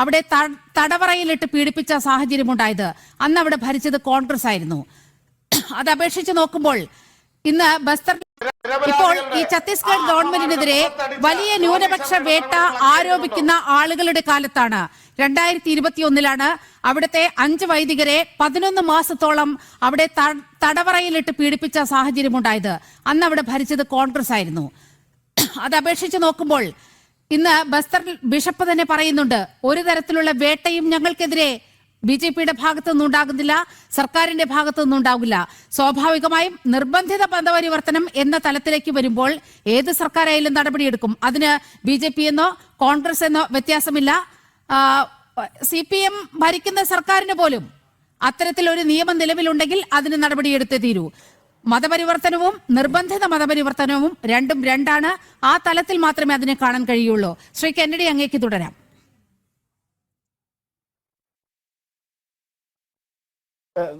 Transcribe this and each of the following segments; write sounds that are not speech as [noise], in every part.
അവിടെ തടവറയിലിട്ട് പീഡിപ്പിച്ച സാഹചര്യമുണ്ടായത് അന്ന് അവിടെ ഭരിച്ചത് കോൺഗ്രസ് ആയിരുന്നു. അത് അപേക്ഷിച്ച് നോക്കുമ്പോൾ ഇന്ന് ബസ്തർ ഇപ്പോൾ ഈ ഛത്തീസ്ഗഡ് ഗവൺമെന്റിനെതിരെ വലിയ ന്യൂനപക്ഷ വേട്ട ആരോപിക്കുന്ന ആളുകളുടെ കാലത്താണ്. രണ്ടായിരത്തി ഇരുപത്തിയൊന്നിലാണ് അവിടുത്തെ അഞ്ച് വൈദികരെ പതിനൊന്ന് മാസത്തോളം അവിടെ തടവറയിലിട്ട് പീഡിപ്പിച്ച സാഹചര്യമുണ്ടായത് അന്ന് അവിടെ ഭരിച്ചത് കോൺഗ്രസ് ആയിരുന്നു. അത് അപേക്ഷിച്ച് നോക്കുമ്പോൾ ഇന്ന് ബസ്തർ ബിഷപ്പ് തന്നെ പറയുന്നുണ്ട് ഒരു തരത്തിലുള്ള വേട്ടയും ഞങ്ങൾക്കെതിരെ ബി ജെ പിയുടെ ഭാഗത്തു നിന്നുണ്ടാകുന്നില്ല സർക്കാരിന്റെ ഭാഗത്തു നിന്നുണ്ടാകില്ല സ്വാഭാവികമായും നിർബന്ധിത പദപരിവർത്തനം എന്ന തലത്തിലേക്ക് വരുമ്പോൾ ഏത് സർക്കാരായാലും നടപടിയെടുക്കും. അതിന് ബി ജെ പി എന്നോ കോൺഗ്രസ് എന്നോ വ്യത്യാസമില്ല. സി പി എം ഭരിക്കുന്ന സർക്കാരിന് പോലും അത്തരത്തിലൊരു നിയമം നിലവിലുണ്ടെങ്കിൽ അതിന് നടപടിയെടുത്തേ തീരൂ. മതപരിവർത്തനവും നിർബന്ധിത മതപരിവർത്തനവും രണ്ടും രണ്ടാണ്. ആ തലത്തിൽ മാത്രമേ അതിനെ കാണാൻ കഴിയുള്ളൂ. ശ്രീ കെന്നഡി അങ്ങേക്ക് തുടരാം.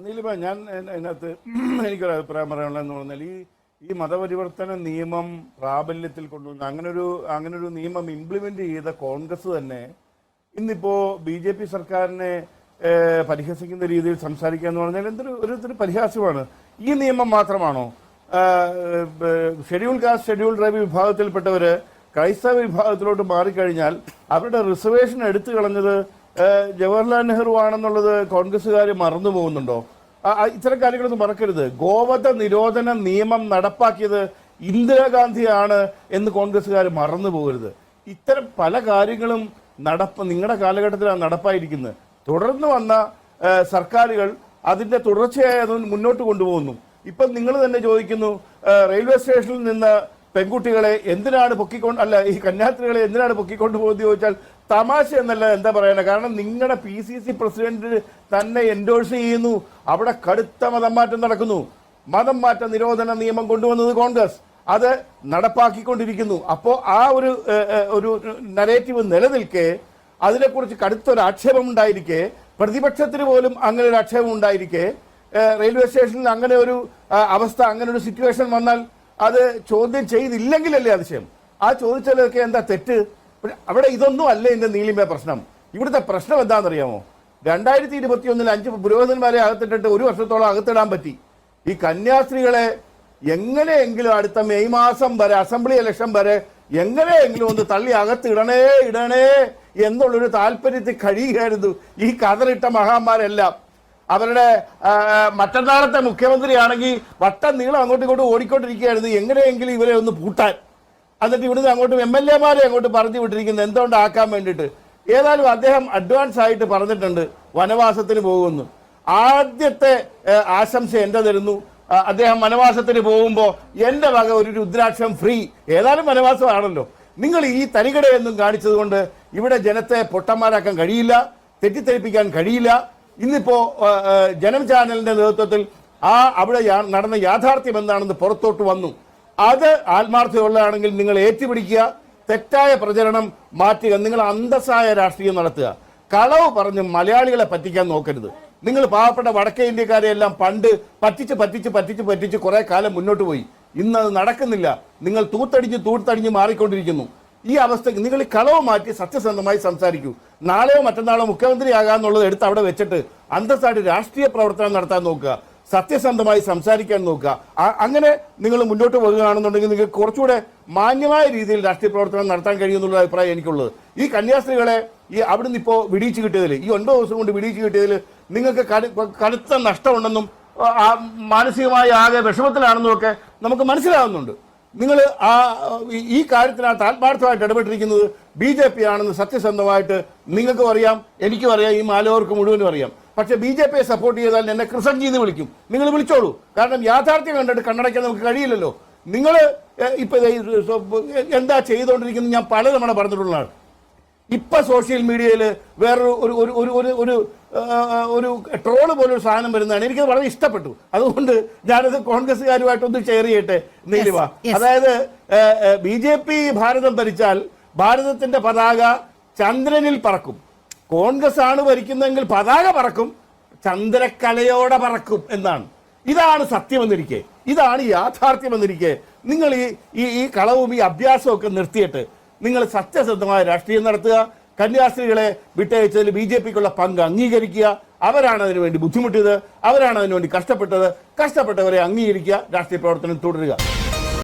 നീലിമ ഞാൻ അതി- അതിനകത്ത് [clears throat] എനിക്കൊരു അഭിപ്രായം പറയാനുള്ളതെന്ന് പറഞ്ഞാൽ ഈ ഈ മതപരിവർത്തന നിയമം പ്രാബല്യത്തിൽ കൊണ്ടുവന്ന അങ്ങനൊരു അങ്ങനൊരു നിയമം ഇംപ്ലിമെന്റ് ചെയ്ത കോൺഗ്രസ് തന്നെ ഇന്നിപ്പോ ബി ജെ പി സർക്കാരിനെ പരിഹസിക്കുന്ന രീതിയിൽ സംസാരിക്കുക എന്ന് പറഞ്ഞാൽ എന്തൊരു ഒരു പരിഹാസ്യമാണ്. ഈ നിയമം മാത്രമാണോ? ഷെഡ്യൂൾ കാസ്റ്റ് ഷെഡ്യൂൾ ട്രൈബ് വിഭാഗത്തിൽപ്പെട്ടവർ ക്രൈസ്തവ വിഭാഗത്തിലോട്ട് മാറിക്കഴിഞ്ഞാൽ അവരുടെ റിസർവേഷൻ എടുത്തു കളഞ്ഞത് ജവഹർലാൽ നെഹ്റു ആണെന്നുള്ളത് കോൺഗ്രസ്സുകാർ മറന്നു പോകുന്നുണ്ടോ? ഇത്തരം കാര്യങ്ങളൊന്നും മറക്കരുത്. ഗോവധ നിരോധന നിയമം നടപ്പാക്കിയത് ഇന്ദിരാഗാന്ധിയാണ് എന്ന് കോൺഗ്രസ്സുകാർ മറന്നു പോകരുത്. ഇത്തരം പല കാര്യങ്ങളും നടപ്പ് നിങ്ങളുടെ കാലഘട്ടത്തിലാണ് നടപ്പായിരിക്കുന്നത്. തുടർന്ന് വന്ന സർക്കാരുകൾ അതിന്റെ തുടർച്ചയായി അത് മുന്നോട്ട് കൊണ്ടുപോകുന്നു. ഇപ്പം നിങ്ങൾ തന്നെ ചോദിക്കുന്നു റെയിൽവേ സ്റ്റേഷനിൽ നിന്ന് പെൺകുട്ടികളെ എന്തിനാണ് പൊക്കിക്കൊണ്ട് അല്ല ഈ കന്യാസ്ത്രീകളെ എന്തിനാണ് പൊക്കിക്കൊണ്ട് പോകുന്നത് ചോദിച്ചാൽ തമാശ എന്നല്ല എന്താ പറയണേ. കാരണം നിങ്ങളുടെ പി സി സി പ്രസിഡന്റ് തന്നെ എൻഡോഴ്സ് ചെയ്യുന്നു. അവിടെ കടുത്ത മതം മാറ്റം നടക്കുന്നു. മതം മാറ്റ നിരോധന നിയമം കൊണ്ടുവന്നത് കോൺഗ്രസ്. അത് നടപ്പാക്കിക്കൊണ്ടിരിക്കുന്നു. അപ്പോൾ ആ ഒരു ഒരു നരേറ്റീവ് നിലനിൽക്കെ അതിനെക്കുറിച്ച് കടുത്തൊരു ആക്ഷേപം ഉണ്ടായിരിക്കെ പ്രതിപക്ഷത്തിന് പോലും അങ്ങനെ ഒരു ആക്ഷേപം ഉണ്ടായിരിക്കെ റെയിൽവേ സ്റ്റേഷനിൽ അങ്ങനെ ഒരു അവസ്ഥ അങ്ങനെ ഒരു സിറ്റുവേഷൻ വന്നാൽ അത് ചോദ്യം ചെയ്തില്ലെങ്കിലല്ലേ അതിശയം? ആ ചോദിച്ചാലൊക്കെ എന്താ തെറ്റ്? അവിടെ ഇതൊന്നും അല്ല എന്റെ നീലിമ പ്രശ്നം? ഇവിടുത്തെ പ്രശ്നം എന്താണെന്നറിയാമോ? രണ്ടായിരത്തി ഇരുപത്തി ഒന്നിൽ അഞ്ച് പുരോഹിതന്മാരെ അകത്തിട്ടിട്ട് ഒരു വർഷത്തോളം അകത്തിടാൻ പറ്റി. ഈ കന്യാസ്ത്രീകളെ എങ്ങനെയെങ്കിലും അടുത്ത മെയ് മാസം വരെ അസംബ്ലി ഇലക്ഷൻ വരെ എങ്ങനെയെങ്കിലും ഒന്ന് തള്ളി അകത്ത് ഇടണേ ഇടണേ എന്നുള്ളൊരു താല്പര്യത്തിൽ കഴിയുകയായിരുന്നു ഈ കതറിട്ട മഹാന്മാരെല്ലാം. അവരുടെ മറ്റന്നാളത്തെ മുഖ്യമന്ത്രിയാണെങ്കിൽ വട്ടം നീളം അങ്ങോട്ടും ഇങ്ങോട്ടും ഓടിക്കൊണ്ടിരിക്കുകയായിരുന്നു. എങ്ങനെയെങ്കിലും ഇവരെ ഒന്ന് പൂട്ടാൻ. എന്നിട്ട് ഇവിടുന്ന് അങ്ങോട്ടും എം എൽ എമാരെ അങ്ങോട്ട് പറഞ്ഞു വിട്ടിരിക്കുന്നത് എന്തുകൊണ്ട് ആക്കാൻ വേണ്ടിയിട്ട്? ഏതായാലും അദ്ദേഹം അഡ്വാൻസ് ആയിട്ട് പറഞ്ഞിട്ടുണ്ട് വനവാസത്തിന് പോകുമെന്ന് ആദ്യത്തെ ആശംസ എന്റെ തരുന്നു. അദ്ദേഹം വനവാസത്തിന് പോകുമ്പോൾ എന്റെ വക ഒരു രുദ്രാക്ഷം ഫ്രീ. ഏതായാലും വനവാസമാണല്ലോ. നിങ്ങൾ ഈ തരികടയൊന്നും കാണിച്ചതുകൊണ്ട് ഇവിടെ ജനത്തെ പൊട്ടന്മാരാക്കാൻ കഴിയില്ല തെറ്റിദ്ധരിപ്പിക്കാൻ കഴിയില്ല. ഇന്നിപ്പോ ആ, ആ, ജനം ചാനലിന്റെ നേതൃത്വത്തിൽ ആ അവിടെ നടന്ന യാഥാർത്ഥ്യം എന്താണെന്ന് പുറത്തോട്ട് വന്നു. അത് ആത്മാർത്ഥമുള്ളതാണെങ്കിൽ നിങ്ങൾ ഏറ്റുപിടിക്കുക തെറ്റായ പ്രചരണം മാറ്റുക നിങ്ങൾ അന്തസ്സായ രാഷ്ട്രീയം നടത്തുക. കളവ് പറഞ്ഞ് മലയാളികളെ പറ്റിക്കാൻ നോക്കരുത്. നിങ്ങൾ പാവപ്പെട്ട വടക്കേ ഇന്ത്യക്കാരെ എല്ലാം പണ്ട് പറ്റിച്ച് പറ്റിച്ച് പറ്റിച്ച് പറ്റിച്ച് കുറേ കാലം മുന്നോട്ട് പോയി. ഇന്ന് അത് നടക്കുന്നില്ല. നിങ്ങൾ തൂത്തടിഞ്ഞ് തൂത്തടിഞ്ഞ് മാറിക്കൊണ്ടിരിക്കുന്നു. ഈ അവസ്ഥയ്ക്ക് നിങ്ങൾ ഈ കളവ് മാറ്റി സത്യസന്ധമായി സംസാരിക്കൂ. നാളെയോ മറ്റന്നാളോ മുഖ്യമന്ത്രിയാകാന്നുള്ളത് എടുത്ത് അവിടെ വെച്ചിട്ട് അന്തസ്സായിട്ട് രാഷ്ട്രീയ പ്രവർത്തനം നടത്താൻ നോക്കുക. സത്യസന്ധമായി സംസാരിക്കാൻ നോക്കുക. അങ്ങനെ നിങ്ങൾ മുന്നോട്ട് പോകുകയാണെന്നുണ്ടെങ്കിൽ നിങ്ങൾക്ക് കുറച്ചുകൂടെ മാന്യമായ രീതിയിൽ രാഷ്ട്രീയ പ്രവർത്തനം നടത്താൻ കഴിയുമെന്നുള്ള അഭിപ്രായം എനിക്കുള്ളത്. ഈ കന്യാസ്ത്രീകളെ ഈ അവിടുന്ന് ഇപ്പോൾ വിടിയിച്ച് കിട്ടിയതിൽ ഈ ഒൻപത് ദിവസം കൊണ്ട് വിടിയിച്ച് കിട്ടിയതിൽ നിങ്ങൾക്ക് കടു- കടുത്ത നഷ്ടമുണ്ടെന്നും മാനസികമായ ആകെ വിഷമത്തിലാണെന്നും ഒക്കെ നമുക്ക് മനസ്സിലാവുന്നുണ്ട്. നിങ്ങൾ ആ ഈ- കാര്യത്തിനകത്ത് ആത്മാർത്ഥമായിട്ട് ഇടപെട്ടിരിക്കുന്നത് ബി ജെ പി ആണെന്ന് സത്യസന്ധമായിട്ട് നിങ്ങൾക്കും അറിയാം എനിക്കും അറിയാം ഈ മാലോർക്ക് മുഴുവനും അറിയാം. പക്ഷെ ബി ജെ പിയെ സപ്പോർട്ട് ചെയ്താൽ എന്നെ കൃസംജി എന്ന് വിളിക്കും. നിങ്ങൾ വിളിച്ചോളൂ. കാരണം യാഥാർത്ഥ്യം കണ്ടിട്ട് കണ്ണടയ്ക്കാൻ നമുക്ക് കഴിയില്ലല്ലോ. നിങ്ങൾ ഇപ്പൊ എന്താ ചെയ്തുകൊണ്ടിരിക്കുന്നത് ഞാൻ പലതവണ പറഞ്ഞിട്ടുള്ളതാണ് ഇപ്പൊ സോഷ്യൽ മീഡിയയിൽ വേറൊരു ഒരു ഒരു ഒരു ഒരു ഒരു ഒരു ട്രോൾ പോലൊരു സാധനം വരുന്നതാണ്. എനിക്കത് വളരെ ഇഷ്ടപ്പെട്ടു. അതുകൊണ്ട് ഞാനത് കോൺഗ്രസ്സുകാരുമായിട്ടൊന്ന് ഷെയർ ചെയ്യട്ടെ നീലിവ അതായത് ബി ജെ പി ഭാരതം ഭരിച്ചാൽ ഭാരതത്തിന്റെ പതാക ചന്ദ്രനിൽ പറക്കും. കോൺഗ്രസ് ആണ് ഭരിക്കുന്നതെങ്കിൽ പതാക പറക്കും ചന്ദ്രക്കലയോടെ പറക്കും എന്നാണ്. ഇതാണ് സത്യമെന്നിരിക്കെ. ഇതാണ് യാഥാർത്ഥ്യമെന്നിരിക്കെ. നിങ്ങൾ ഈ ഈ കളവും ഈ അഭ്യാസവും ഒക്കെ നിർത്തിയിട്ട് നിങ്ങൾ സത്യസന്ധമായ രാഷ്ട്രീയം നടത്തുക കന്യാസ്ത്രീകളെ വിട്ടയച്ചതിൽ ബി ജെ പിക്കുള്ള പങ്ക് അംഗീകരിക്കുക. അവരാണ് അതിനു വേണ്ടി ബുദ്ധിമുട്ടിയത് അവരാണ് അതിനുവേണ്ടി കഷ്ടപ്പെട്ടത്. കഷ്ടപ്പെട്ടവരെ അംഗീകരിക്കുക രാഷ്ട്രീയ പ്രവർത്തനം തുടരുക.